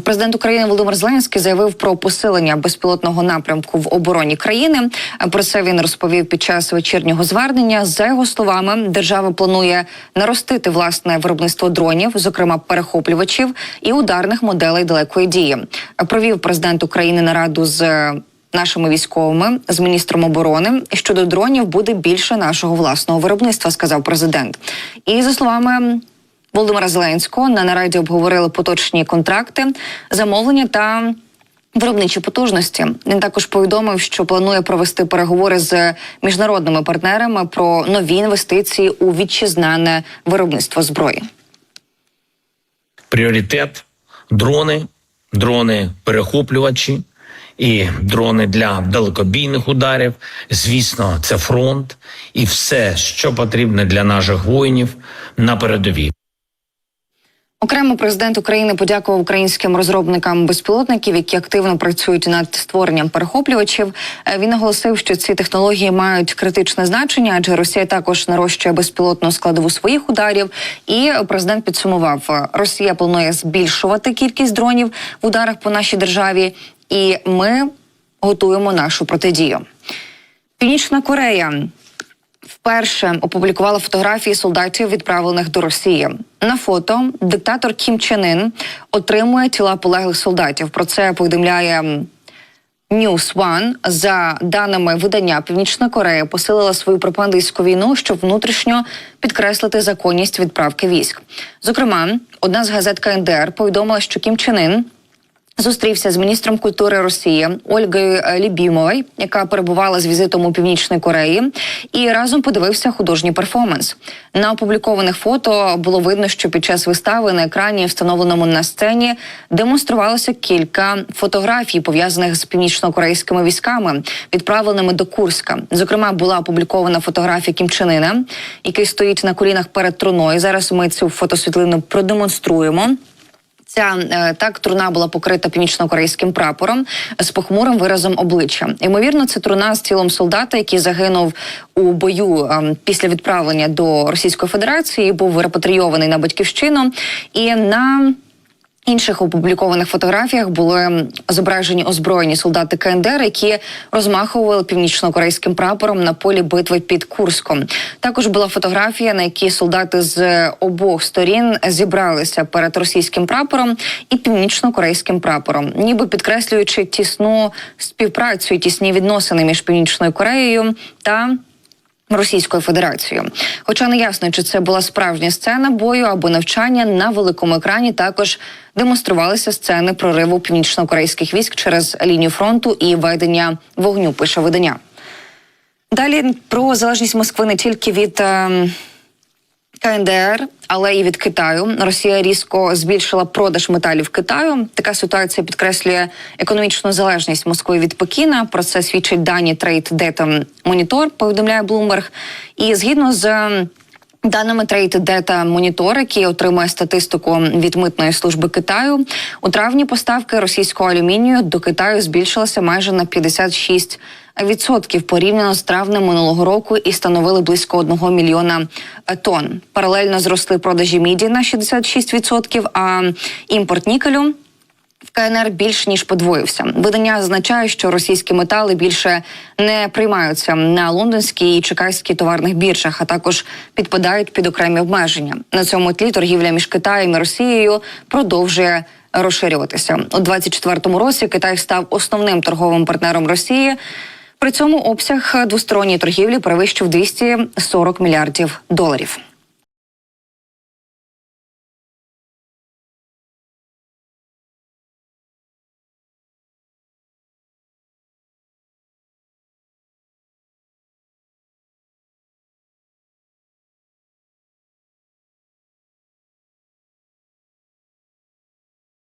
Президент України Володимир Зеленський заявив про посилення безпілотного напрямку в обороні країни. Про це він розповів під час вечірнього звернення. За його словами, держава планує наростити власне виробництво дронів, зокрема перехоплювачів і ударних моделей далекої дії. Провів президент України нараду з. Нашими військовими з міністром оборони щодо дронів буде більше нашого власного виробництва, сказав президент. І за словами Володимира Зеленського на нараді обговорили поточні контракти, замовлення та. Виробничі потужності він також повідомив, що планує провести переговори з міжнародними партнерами про нові інвестиції у вітчизнане виробництво зброї. Пріоритет дрони, дрони перехоплювачі і дрони для далекобійних ударів. Звісно, це фронт і все, що потрібне для наших воїнів на передовій. Окремо президент України подякував українським розробникам безпілотників, які активно працюють над створенням перехоплювачів. Е, Він наголосив, що ці технології мають критичне значення, адже Росія також нарощує безпілотну складову своїх ударів. І президент підсумував: е, Росія планує збільшувати кількість дронів в ударах по нашій державі, і ми готуємо нашу протидію. Північна Корея вперше опублікувала фотографії солдатів, відправлених до Росії. На фото диктатор Кім Чен Ін отримує тіла полеглих солдатів. Про це повідомляє News One. За даними видання, Північна Корея посилила свою пропагандистську війну, щоб внутрішньо підкреслити законність відправки військ. Зокрема, одна з газет КНДР повідомила, що Кім Чен Ін Зустрівся з міністром культури Росії Ольгою е, Лібімовою, яка перебувала з візитом у північної Кореї, і разом подивився художній перформанс. На опублікованих фото було видно, що під час вистави на екрані, встановленому на сцені, демонструвалося кілька фотографій, пов'язаних з північно-корейськими військами, відправленими до Курська. Зокрема, була опублікована фотографія Кімчанина, який стоїть на колінах перед труною. Зараз ми цю фотосвітлину продемонструємо. Ця е, так труна була покрита північно-корейським прапором з похмурим виразом обличчя. Ймовірно, це труна з тілом солдата, який загинув у бою ем, після відправлення до Російської Федерації. Був репатрійований на батьківщину і на Інших опублікованих фотографіях були зображені озброєні солдати КНДР, які розмахували північно-корейським прапором на полі битви під Курском. Також була фотографія, на якій солдати з обох сторін зібралися перед російським прапором і північно-корейським прапором, ніби підкреслюючи тісну співпрацю і тісні відносини між північною Кореєю та Російською Федерацією, хоча не ясно, чи це була справжня сцена бою або навчання на великому екрані, також демонструвалися сцени прориву північно-корейських військ через лінію фронту і ведення вогню. Пише видання. Далі про залежність Москви не тільки від. Е КНДР, але і від Китаю. Росія різко збільшила продаж металів Китаю. Така ситуація підкреслює економічну залежність Москви від Пекіна. Про це свідчить дані Trade Data Monitor, повідомляє Bloomberg. І згідно з Даними Data Monitor, який отримує статистику від митної служби Китаю, у травні поставки російського алюмінію до Китаю збільшилися майже на 56 відсотків порівняно з травнем минулого року і становили близько 1 мільйона тонн. Паралельно зросли продажі міді на 66%, а імпорт нікелю в КНР більш ніж подвоївся. Видання зазначає, що російські метали більше не приймаються на лондонській і чекайській товарних біржах, а також підпадають під окремі обмеження. На цьому тлі торгівля між Китаєм і Росією продовжує розширюватися у 2024 році. Китай став основним торговим партнером Росії. При цьому обсяг двосторонньої торгівлі перевищив 240 мільярдів доларів.